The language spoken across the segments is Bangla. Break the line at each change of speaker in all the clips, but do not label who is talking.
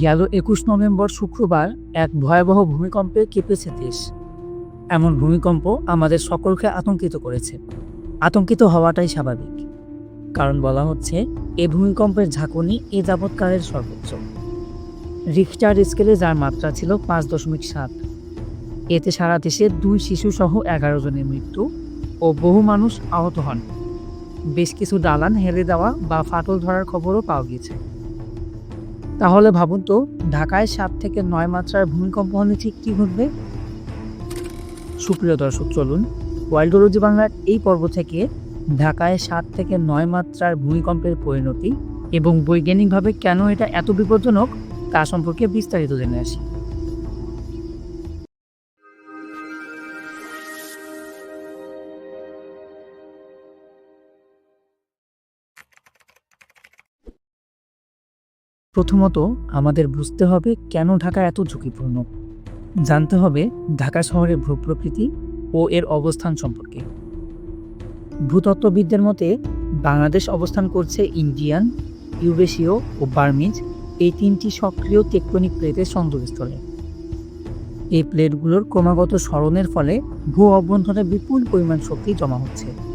গেল একুশ নভেম্বর শুক্রবার এক ভয়াবহ ভূমিকম্পে কেঁপেছে দেশ। এমন ভূমিকম্প আমাদের সকলকে আতঙ্কিত করেছে। আতঙ্কিত হওয়াটাই স্বাভাবিক। কারণ বলা হচ্ছে, এ ভূমিকম্পের ঝাঁকুনি এ যাবৎকালের সর্বোচ্চ। রিখটার স্কেলে যার মাত্রা ছিল পাঁচ দশমিক সাত। এতে সারা দেশে দুই শিশুসহ এগারো জনের মৃত্যু ও বহু মানুষ আহত হন। বেশ কিছু দালান হেলে দেওয়া বা ফাটল ধরার খবরও পাওয়া গিয়েছে। তাহলে ভাবুন তো, ঢাকায় সাত থেকে নয় মাত্রার ভূমিকম্প হলে ঠিক কী ঘটবে? সুপ্রিয় দর্শক, চলুন ওয়াইল্ডোলজি বাংলার এই পর্ব থেকে ঢাকায় সাত থেকে নয় মাত্রার ভূমিকম্পের পরিণতি এবং বৈজ্ঞানিকভাবে কেন এটা এত বিপজ্জনক তা সম্পর্কে বিস্তারিত জেনে আসি। প্রথমত আমাদের বুঝতে হবে কেন ঢাকা এত ঝুঁকিপূর্ণ। জানতে হবে ঢাকা শহরের ভূপ্রকৃতি ও এর অবস্থান সম্পর্কে। ভূতত্ত্ববিদদের মতে, বাংলাদেশ অবস্থান করছে ইন্ডিয়ান, ইউরেশীয় ও বার্মিজ এই তিনটি সক্রিয় টেকটনিক প্লেটের সংযোগস্থলে এই প্লেটগুলোর ক্রমাগত স্মরণের ফলে ভূ অভ্যন্তরে বিপুল পরিমাণ শক্তি জমা হচ্ছে।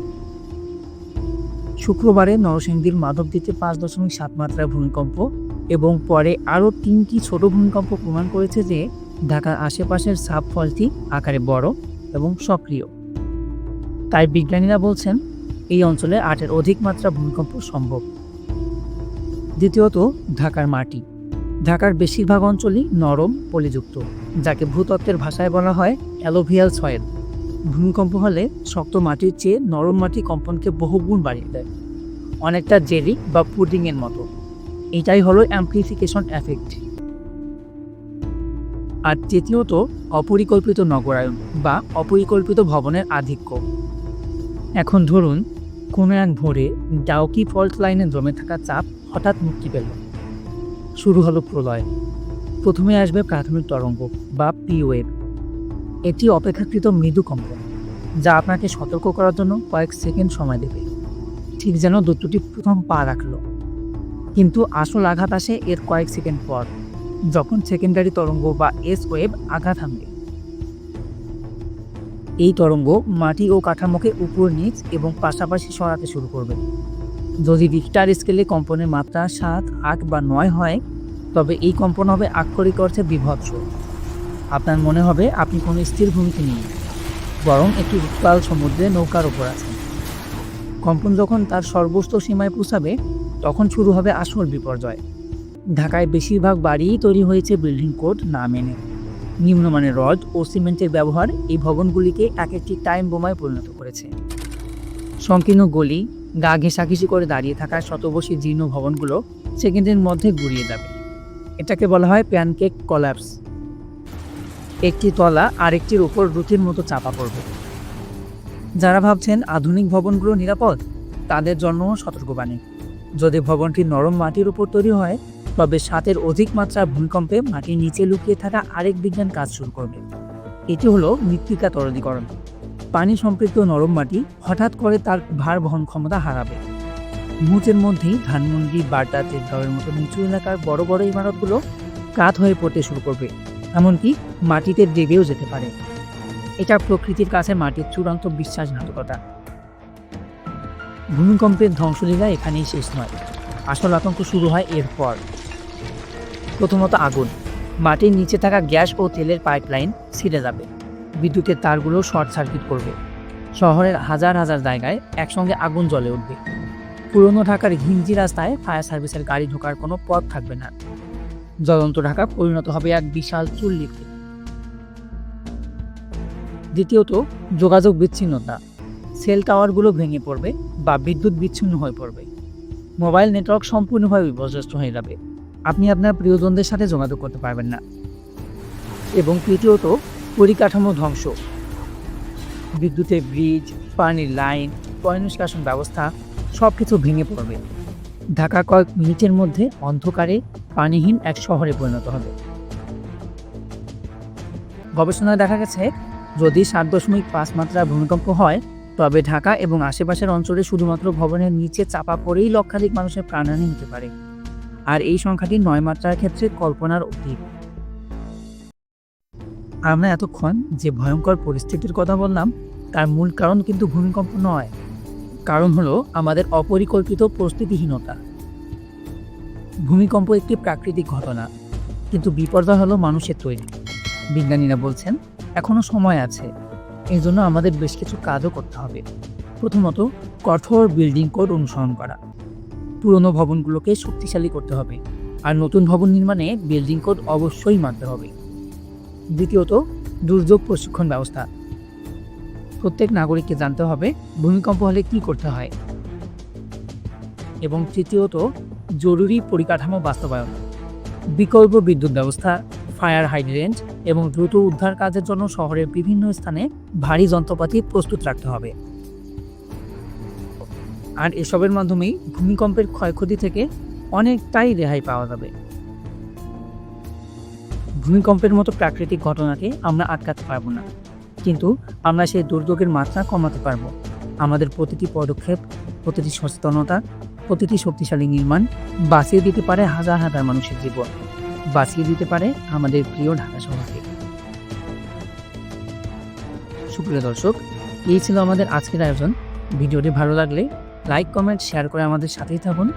শুক্রবারে নরসিংদীর মাধবদীতে পাঁচ দশমিক সাত মাত্রার ভূমিকম্প এবং পরে আরও তিনটি ছোট ভূমিকম্প প্রমাণ করেছে যে ঢাকার আশেপাশের সাব ফলটি আকারে বড় এবং সক্রিয়। তাই বিজ্ঞানীরা বলছেন, এই অঞ্চলে আটের অধিক মাত্রা ভূমিকম্প সম্ভব। দ্বিতীয়ত, ঢাকার মাটি। ঢাকার বেশিরভাগ অঞ্চলই নরম, পলিযুক্ত, যাকে ভূতত্ত্বের ভাষায় বলা হয় অ্যালোভিয়াল সয়েল। ভূমিকম্প হলে শক্ত মাটির চেয়ে নরম মাটি কম্পনকে বহুগুণ বাড়িয়ে দেয়। অনেকটা জেলি বা পুডিংয়ের মতো। এটাই হলো অ্যাম্প্লিফিকেশন এফেক্ট আর তৃতীয়ত, অপরিকল্পিত নগরায়ন বা অপরিকল্পিত ভবনের আধিক্য। এখন ধরুন, কোনো এক ভোরে ডাউকি ফল্ট লাইনে জমে থাকা চাপ হঠাৎ মুক্তি পেল। শুরু হলো প্রলয়। প্রথমে আসবে প্রাথমিক তরঙ্গ বা পি ওয়েভ এটি অপেক্ষাকৃত মৃদু কম্পন যা আপনাকে সতর্ক করার জন্য কয়েক সেকেন্ড সময় দেবে। ঠিক যেন দুটোটি প্রথম পা রাখল। কিন্তু আসল আঘাত আসে এর কয়েক সেকেন্ড পর, যখন সেকেন্ডারি তরঙ্গ বা এস ওয়েভ আঘাত হানবে। এই তরঙ্গ মাটি ও কাঠামোকে উপর নিচ এবং পাশাপাশি সরাতে শুরু করবে। যদি রিক্টার স্কেলে কম্পনের মাত্রা সাত, আট বা নয় হয়, তবে এই কম্পন হবে আক্ষরিক অর্থে বিভৎস। আপনার মনে হবে আপনি কোনো স্থির ভূমিতে নেই, বরং একটি উত্তাল সমুদ্রে নৌকার ওপর আছেন। কম্পন যখন তার সর্বোচ্চ সীমায় পৌঁছাবে, তখন শুরু হবে আসল বিপর্যয়। ঢাকায় বেশিরভাগ বাড়িই তৈরি হয়েছে বিল্ডিং কোড না মেনে। নিম্নমানের রড ও সিমেন্টের ব্যবহার এই ভবনগুলিকে এক একটি টাইম বোমায় পরিণত করেছে। সংকীর্ণ গলি, গা ঘেঁষাঘেঁষি করে দাঁড়িয়ে থাকা শতবর্ষী জীর্ণ ভবনগুলো সেকেন্ডের মধ্যে গুড়িয়ে যাবে। এটাকে বলা হয় প্যানকেক কলাপস। একটি তলা আরেকটির উপর রুটির মতো চাপা পড়বে। যারা ভাবছেন আধুনিক ভবনগুলো নিরাপদ, তাদের জন্য সতর্কবাণী যদি ভবনটি নরম মাটির উপর তৈরি হয়, তবে সাতের অধিক মাত্রার ভূমিকম্পে মাটির নিচে লুকিয়ে থাকা আরেক বিজ্ঞান কাজ শুরু করবে। এটি হলো মৃত্তিকা তরলীকরণ। পানি সম্পৃক্ত নরম মাটি হঠাৎ করে তার ভার বহন ক্ষমতা হারাবে। মুহূর্তের মধ্যেই ধানমন্ডি, বাড্ডা তেজগাঁওয়ের মতো নিচু এলাকার বড় বড় ইমারতগুলো কাত হয়ে পড়তে শুরু করবে। এমনকি মাটিতে দেবেও যেতে পারে। এটা প্রকৃতির কাছে মাটির চূড়ান্ত বিশ্বাসঘাতকতা। ভূমিকম্পের ধ্বংসলীলা এখানেই শেষ নয়। আসল আতঙ্ক শুরু হয় এরপর। প্রথমত আগুন। মাটির নিচে থাকা গ্যাস ও তেলের পাইপলাইন ছিঁড়ে যাবে। বিদ্যুতের তারগুলো শর্ট সার্কিট করবে। শহরের হাজার হাজার জায়গায় একসঙ্গে আগুন জ্বলে উঠবে। পুরনো ঢাকার ঘিঞ্জি রাস্তায় ফায়ার সার্ভিসের গাড়ি ঢোকার কোনো পথ থাকবে না। জ্বলন্ত ঢাকা পরিণত হবে এক বিশাল চুল্লিতে দ্বিতীয়ত, যোগাযোগ বিচ্ছিন্নতা। সেল টাওয়ারগুলো ভেঙে পড়বে বা বিদ্যুৎ বিচ্ছিন্ন হয়ে পড়বে। মোবাইল নেটওয়ার্ক সম্পূর্ণভাবে বিপর্যস্ত হয়ে যাবে। আপনি আপনার প্রিয়জনদের সাথে যোগাযোগ করতে পারবেন না। এবং তৃতীয়ত, পরিকাঠামো ধ্বংস। বিদ্যুতের ব্রিজ, পানির লাইন, পয়নিষ্কাশন ব্যবস্থা সব কিছু ভেঙে পড়বে। ঢাকা কয়েক মিনিটের মধ্যে অন্ধকারে পানিহীন এক শহরে পরিণত হবে। গবেষণায় দেখা গেছে, যদি সাত দশমিক পাঁচ মাত্রার ভূমিকম্প হয়, তবে ঢাকা এবং আশেপাশের অঞ্চলে শুধুমাত্র ভবনের নিচে চাপা পড়েই লক্ষাধিক মানুষের প্রাণহানি হতে পারে। আর এই সংখ্যাটি নয় মাত্রার ক্ষেত্রে কল্পনার অতীত। আমরা এতক্ষণ যে ভয়ঙ্কর পরিস্থিতির কথা বললাম, তার মূল কারণ কিন্তু ভূমিকম্প নয়। কারণ হলো আমাদের অপরিকল্পিত প্রস্তুতিহীনতা। ভূমিকম্প একটি প্রাকৃতিক ঘটনা, কিন্তু বিপর্যয় হলো মানুষের তৈরি। বিজ্ঞানীরা বলছেন, এখনও সময় আছে। এই জন্য আমাদের বেশ কিছু কাজও করতে হবে। প্রথমত, কঠোর বিল্ডিং কোড অনুসরণ করা। পুরনো ভবনগুলোকে শক্তিশালী করতে হবে, আর নতুন ভবন নির্মাণে বিল্ডিং কোড অবশ্যই মানতে হবে। দ্বিতীয়ত, দুর্যোগ প্রশিক্ষণ ব্যবস্থা। প্রত্যেক নাগরিককে জানতে হবে ভূমিকম্প হলে কি করতে হয়। এবং তৃতীয়ত, জরুরি পরিকাঠামো বাস্তবায়ন। বিকল্প বিদ্যুৎ ব্যবস্থা, ফায়ার হাইড্রেন্ট এবং দ্রুত উদ্ধার কাজের জন্য শহরের বিভিন্ন স্থানে ভারী যন্ত্রপাতি প্রস্তুত রাখতে হবে। আর এসবের মাধ্যমেই ভূমিকম্পের ক্ষয়ক্ষতি থেকে অনেকটাই রেহাই পাওয়া যাবে। ভূমিকম্পের মতো প্রাকৃতিক ঘটনাকে আমরা আটকাতে পারব না। কিন্তু আমরা সেই দুর্যোগের মাত্রা কমাতে পারব। আমাদের প্রতিটি পদক্ষেপ, প্রতিটি সচেতনতা, প্রতিটি শক্তিশালী নির্মাণ বাঁচিয়ে দিতে পারে হাজার হাজার মানুষের জীবন। বাঁচিয়ে দিতে পারে আমাদের প্রিয় ঢাকা শহরকে। সুপ্রিয় দর্শক, এই ছিল আমাদের আজকের আয়োজন। ভিডিওটি ভালো লাগলে লাইক, কমেন্ট, শেয়ার করে আমাদের সাথেই থাকুন।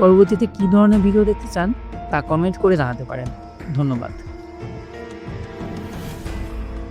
পরবর্তীতে কী ধরনের ভিডিও দেখতে চান তা কমেন্ট করে জানাতে পারেন। ধন্যবাদ।